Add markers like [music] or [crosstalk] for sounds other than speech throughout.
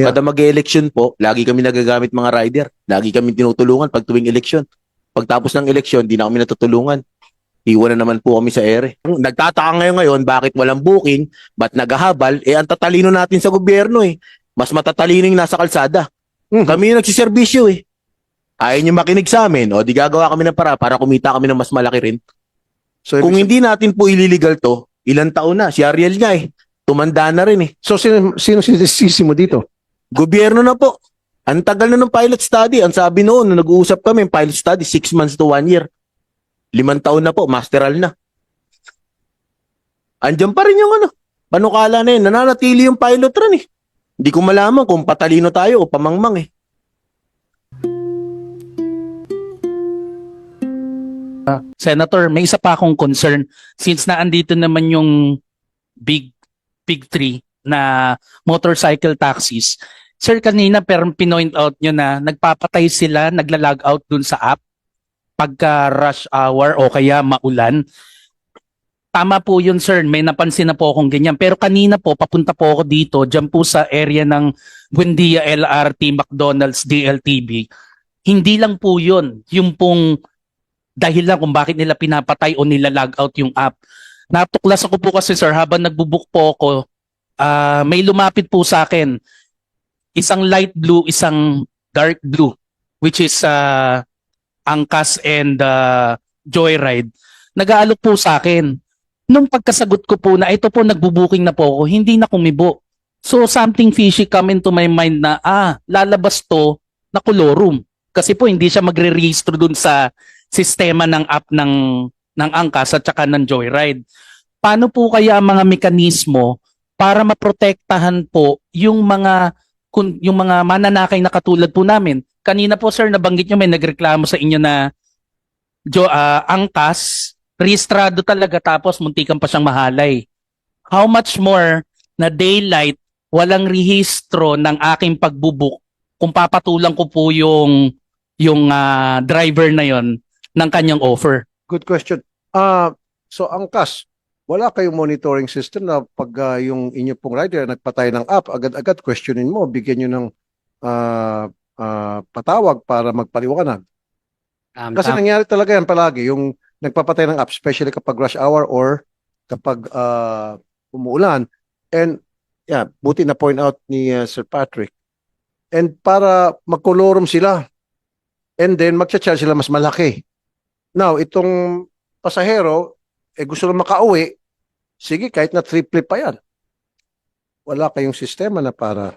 Yeah. Kada mag-election po, lagi kami nagagamit mga rider. Lagi kami tinutulungan pag tuwing election. Pagtapos ng election, di na kami natutulungan. Iwan na naman po kami sa ere. Nagtataka ngayon ngayon, bakit walang booking, ba't naghahabal? Eh, ang tatalino natin sa gobyerno eh. Mas matatalino yung nasa kalsada. Mhm. Kami yung nagsiservisyo eh. Ayaw nyo makinig sa amin, o di gagawa kami ng para para kumita kami ng mas malaki rin. So, Kung hindi natin po ililigal to, ilang taon na, si Ariel nga eh. Tumanda na rin eh. so sino, sino sinisisi mo dito? Gobyerno na po. Ang tagal na ng pilot study. Ang sabi noon, nung nag-uusap kami, pilot study, six months to one year. Limang taon na po, masteral na. Andiyan pa rin yung ano, panukala na yun. Nananatili yung pilot rin eh. Hindi ko malaman kung patalino tayo o pamangmang eh. Senator, may isa pa akong concern since naandito naman yung big big three na motorcycle taxis. Sir, kanina pero pinoint out nyo na nagpapatay sila, nagla-log out dun sa app pagka rush hour o kaya maulan. Tama po yun, sir. May napansin na po akong ganyan. Pero kanina po, papunta po ako dito, dyan po sa area ng Buendia LRT, McDonald's, DLTV. Hindi lang po yun. Yung pong dahil lang kung bakit nila pinapatay o nila log out yung app. Natuklas ako po kasi sir, habang nagbubuk po ako, ah, may lumapit po sa akin. Isang light blue, isang dark blue, which is uh, Angkas and uh, Joyride. Nag-aalok po sa akin. Nung pagkasagot ko po na ito po nagbubuking na po ako, hindi na kumibo. So something fishy come into my mind na ah, lalabas to na kolorum. Kasi po hindi siya magre-registro dun sa sistema ng app ng ng Angkas at saka ng Joyride. Paano po kaya ang mga mekanismo para maprotektahan po yung mga yung mga mananakay na katulad po namin? Kanina po sir nabanggit nyo may nagreklamo sa inyo na jo, ah, Angkas rehistrado talaga tapos muntikan pa siyang mahalay. How much more na daylight walang rehistro ng aking pagbubuk kung papatulang ko po yung yung ah, driver na yon ng kanyang offer. Good question. Ah, so angkas, wala kayong monitoring system na pag ah, yung inyo pong rider nagpatay ng app, agad-agad questionin mo, bigyan nyo ng ah, ah, patawag para magpaliwanag. Um, Kasi tam- nangyari talaga yan palagi, yung nagpapatay ng app, especially kapag rush hour or kapag ah, umuulan. And yeah, buti na point out ni ah, Sir Patrick. And para magkolorum sila. And then magcha-charge sila mas malaki. Now, itong pasahero, eh gusto na makauwi, sige, kahit na triple pa yan. Wala kayong sistema na para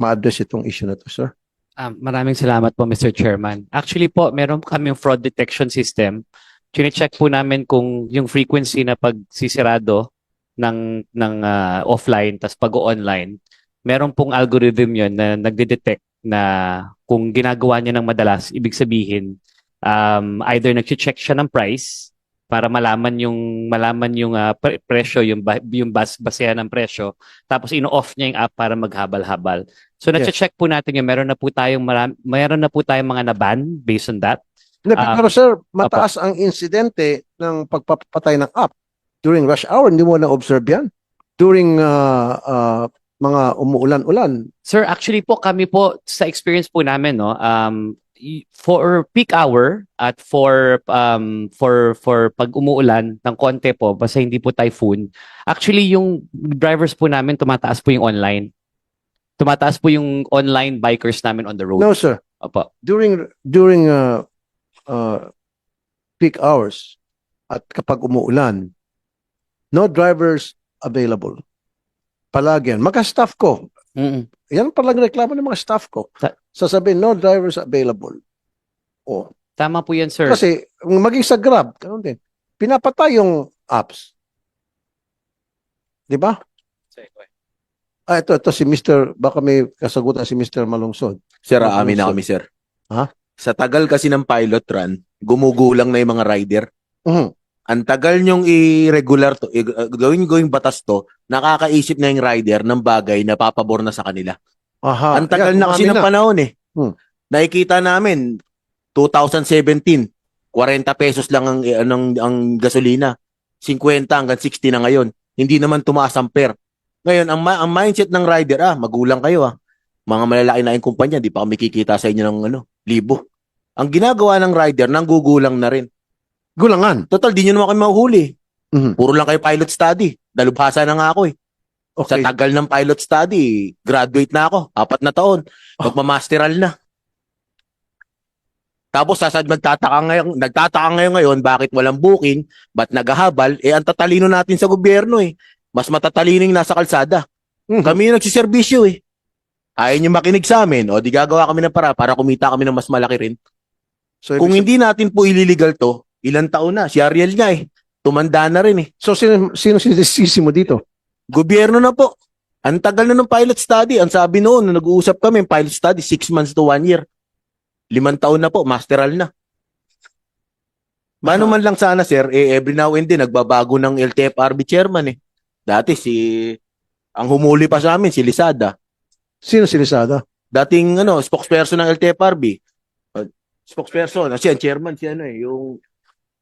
ma-address itong issue na to, sir. um, maraming salamat po, Mr. Chairman. Actually po, meron kaming fraud detection system. Chine-check po namin kung yung frequency na pagsisirado ng ng ah, offline tas pag-online, meron pong algorithm yon na nagde-detect na kung ginagawa niya ng madalas, ibig sabihin um, either nag-check siya ng price para malaman yung malaman yung ah, pre- presyo, yung ba- yung bas basehan ng presyo, tapos ino-off niya yung app para maghabal-habal. So Yes. na-check po natin yung meron na po tayong maram, meron na po tayong mga naban based on that. Hindi, Ah, pero sir, mataas ang insidente ng pagpapatay ng app during rush hour. Hindi mo na-observe yan? During ah, ah, mga umuulan-ulan. Sir, actually po kami po sa experience po namin no, um for peak hour at for um for for pag umuulan ng konti po basta hindi po typhoon. Actually yung drivers po namin tumataas po yung online. Tumataas po yung online bikers namin on the road. No, sir. Opo. During during ah, ah, peak hours at kapag umuulan, no drivers available. Palagi yan. Mga-staff ko. Mm-mm. Yan palang reklamo ng mga staff ko. Ta- Sasabihin, no drivers available. Oh, Tama po yan, sir. Kasi maging sa Grab, ganun din. Pinapatay yung apps. 'Di ba? Ah, ito, ito si Mr. Baka may kasagutan si Mr. Malungsod. Sir, Ah, amin na sir. kami, sir. Ha? Sa tagal kasi ng pilot run, gumugulang na yung mga rider. Mhm. Ang tagal nyong i-regular to, i- uh, gawin gawing batas to, nakakaisip na yung rider ng bagay na papabor na sa kanila. Aha. Ang tagal Yan, na kasi ng panahon eh. Hmm. Nakikita namin 2017, 40 pesos lang ang ang, ang gasolina. 50 hanggang 60 na ngayon. Hindi naman tumaas ang per. Ngayon, ang, ma- ang mindset ng rider, ah, magulang kayo ah. mga malalaki na yung kumpanya, di pa kami kikita sa inyo ng ano, libo. Ang ginagawa ng rider, nanggugulang na rin. Gulangan. Total, di nyo naman kami mahuhuli. Mhm. Puro lang kayo pilot study. Dalubhasa na nga ako eh. Sa Okay. tagal ng pilot study, graduate na ako. Apat na taon. Magmamasteral na. Tapos sasad nagtataka ngayon, nagtataka ngayon ngayon bakit walang booking, ba't naghahabal? Eh ang tatalino natin sa gobyerno eh. Mas matatalino yung nasa kalsada. Mhm. Kami yung nagsiservisyo eh. Ayaw nyo makinig sa amin, o di gagawa kami ng para para kumita kami ng mas malaki rin. So, Kung hindi natin po ililigal to, ilang taon na? Si Ariel nga eh. Tumanda na rin eh. So, sino, sino sinisisi mo dito? Gobyerno na po. Ang tagal na ng pilot study. Ang sabi noon, nung nag-uusap kami, pilot study, six months to one year. Limang taon na po, masteral na. Mano man lang sana, sir, eh, every now and then, nagbabago ng LTFRB chairman eh. Dati si, ang humuli pa sa amin, si Lisada. Sino sinisada? Dating, ano, spokesperson ng LTFRB. Uh, spokesperson, ah, siya, chairman, siya, ano eh, yung...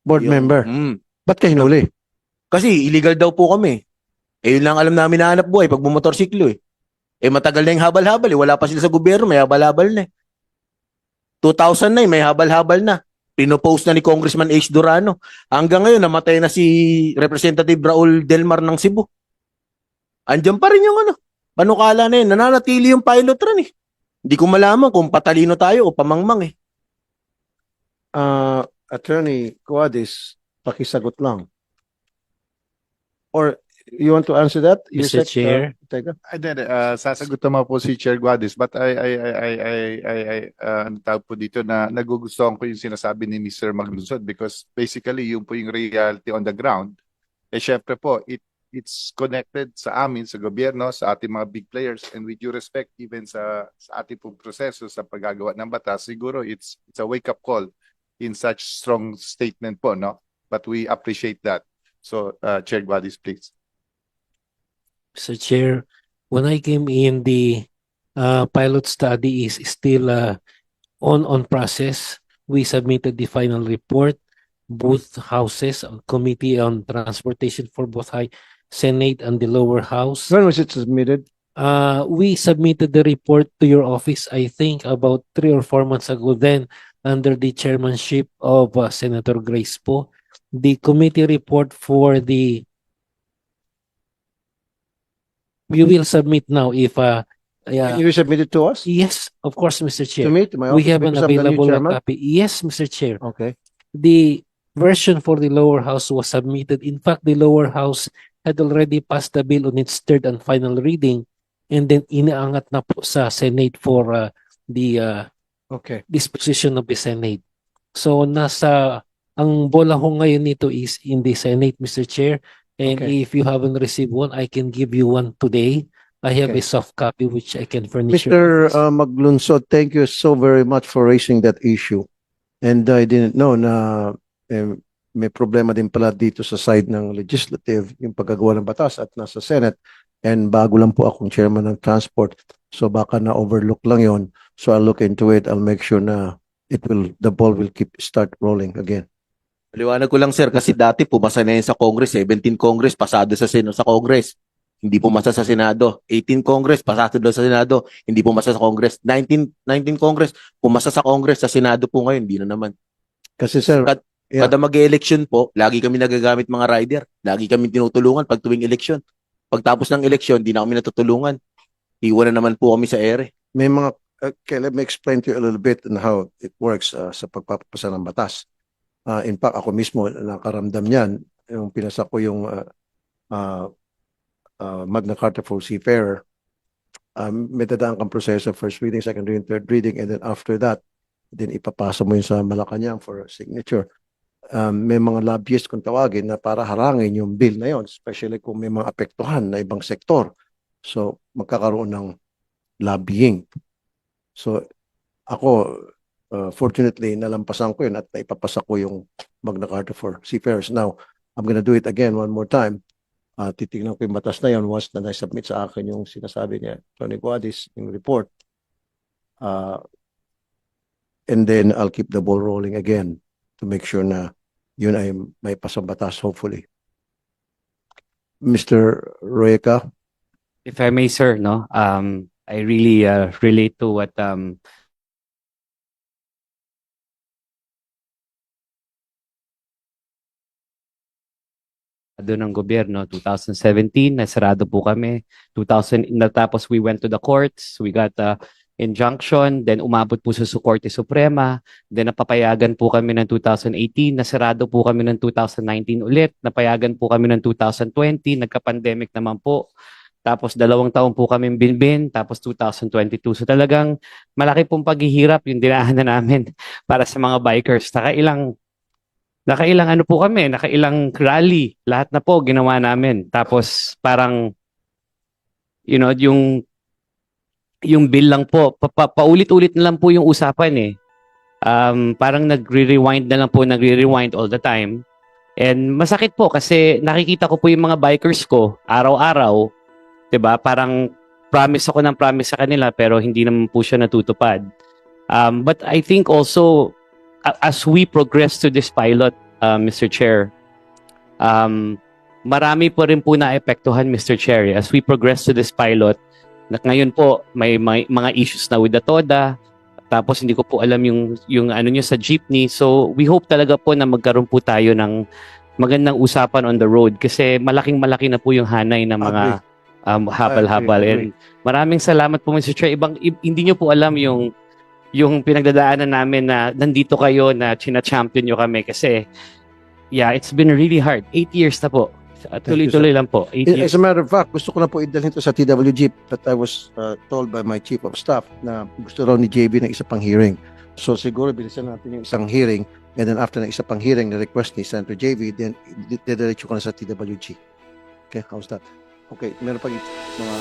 Board yung- member. Mm. Ba't kayo hinuli? Kasi illegal daw po kami. Eh yun lang alam namin na hanap buhay pag bumotorsiklo eh. Eh matagal na yung habal-habal eh. Wala pa sila sa gobyerno, may habal-habal na eh. 2000 na eh, may habal-habal na. Pinopost na ni Congressman H. Durano. Hanggang ngayon, namatay na si Representative Raul Delmar ng Cebu. Andyan pa rin yung ano. Panukala na yun. Nananatili yung pilot run eh. Hindi ko malaman kung patalino tayo o pamangmang eh. Uh, Attorney Cuadis, pakisagot lang. Or you want to answer that? Mr. Yusek, Chair. Uh, Teka. Ay, hindi, hindi. Ah, sasagot naman po si Chair Guadis. But I, I, I, I, I, I, I ah, ano tawag po dito na nagugustuhan ko yung sinasabi ni Mr. Maglusod because basically yung po yung reality on the ground. Eh, syempre po, it, it's connected sa amin, sa gobyerno, sa ating mga big players, and with due respect, even sa, sa ating pong proseso sa paggagawa ng batas, siguro it's, it's a wake-up call in such strong statement po, no? But we appreciate that. So, uh, Chair Guadis, please. Mr. Chair, when I came in, the uh, pilot study is still uh, on on process. We submitted the final report. Both houses, Committee on Transportation for both High Senate and the lower house. When was it submitted? Uh, we submitted the report to your office, I think, about three or four months ago. Then, under the chairmanship of uh, Senator Grace Po, the committee report for the we will submit now if uh yeah You submitted to us? yes of course Mr. To Chair me, to my we office, have an available copy yes Mr. Chair Okay. the version for the lower house was submitted. In fact, the lower house had already passed the bill on its third and final reading and then inaangat na po sa Senate for uh, the uh, Okay. disposition of the Senate. So nasa ang bola ho ngayon nito is in the Senate, Mr. Chair. And Okay. if you haven't received one, I can give you one today. I have Okay. a soft copy which I can furnish. Mr. uh, Maglunsod, thank you so very much for raising that issue. And I didn't know na eh, may problema din pala dito sa side ng legislative, yung paggagawa ng batas at nasa Senate. And bago lang po akong chairman ng transport. So baka na-overlook lang yon. So I'll look into it. I'll make sure na it will, the ball will keep, start rolling again. Paliwanag ko lang sir kasi dati pumasa na yan sa Congress, 17 Congress pasado sa Seno sa Congress. Hindi pumasa sa Senado. 18 Congress pasado daw sa Senado, hindi pumasa sa Congress. 19 19 Congress pumasa sa Congress sa Senado po ngayon, hindi na naman. Kasi sir, Kad- Yeah. Kada mag-election po, lagi kami nagagamit mga rider. Lagi kami tinutulungan pag tuwing election. Pagtapos ng election, hindi na kami natutulungan. Iwan na naman po kami sa ere. may mga, okay, let me explain to you a little bit on how it works uh, sa pagpapasa ng batas. Uh, in fact, ako mismo nakaramdam niyan yung pinasa ko yung uh, uh, Magna Carta for Seafarer. Um, may dadaan kang proseso, first reading, second reading, third reading, and then after that, then ipapasa mo yun sa Malacanang for signature. Um, may mga lobbyist kung tawagin na para harangin yung bill na yon, especially kung may mga apektuhan na ibang sektor. So, magkakaroon ng lobbying. So, ako, fortunately, nalampasan ko yun at naipapasa ko yung Magna Carta for Seafarers. Now, I'm gonna do it again one more time. Uh, titignan ko yung batas na yun once na na-submit sa akin yung sinasabi niya, Tony Guadis, yung report. Uh, and then I'll keep the ball rolling again to make sure na yun ay may pasang batas, hopefully. Mr. Roeca, If I may, sir, no, um, I really uh, relate to what um, doon ng gobyerno 2017 nasarado po kami. 2000 natapos we went to the courts we got a injunction then umabot po sa Korte Suprema. Then napapayagan po kami ng 2018 nasarado po kami ng 2019 ulit napayagan po kami ng 2020 nagka-pandemic naman po. Tapos dalawang taon po kami binbin tapos 2022 so talagang malaki pong paghihirap yung dinaanan namin [laughs] para sa mga bikers. Nakailang nakailang ano po kami, nakailang rally, lahat na po ginawa namin. Tapos parang you know, yung yung bill lang po, pa, pa- paulit-ulit na lang po yung usapan eh. Um, parang nagre-rewind na lang po, nagre-rewind all the time. And masakit po kasi nakikita ko po yung mga bikers ko araw-araw, 'di ba? Parang promise ako ng promise sa kanila pero hindi naman po siya natutupad. Um, but I think also as we progress to this pilot, uh, Mr. Chair, um, marami po rin po na-epektuhan, Mr. Chair. eh. As we progress to this pilot, na ngayon po may, may mga issues na with the TODA, tapos hindi ko po alam yung, yung ano nyo sa jeepney. So we hope talaga po na magkaroon po tayo ng magandang usapan on the road kasi malaking malaki na po yung hanay ng mga um, habal-habal. And maraming salamat po Mr. Chair. Ibang, i- hindi nyo po alam yung yung pinagdadaanan namin na nandito kayo na china-champion nyo kami kasi yeah, it's been really hard. Eight years na po. Tuloy-tuloy lang po. Eight As years. a matter of fact, gusto ko na po idalhin to sa TWG but I was uh, told by my chief of staff na gusto raw ni JB ng isa pang hearing. So siguro bilisan natin yung isang hearing and then after ng isa pang hearing na request ni Senator JB, then didiretso ko na sa TWG. Okay, how's that? Okay, meron pang mga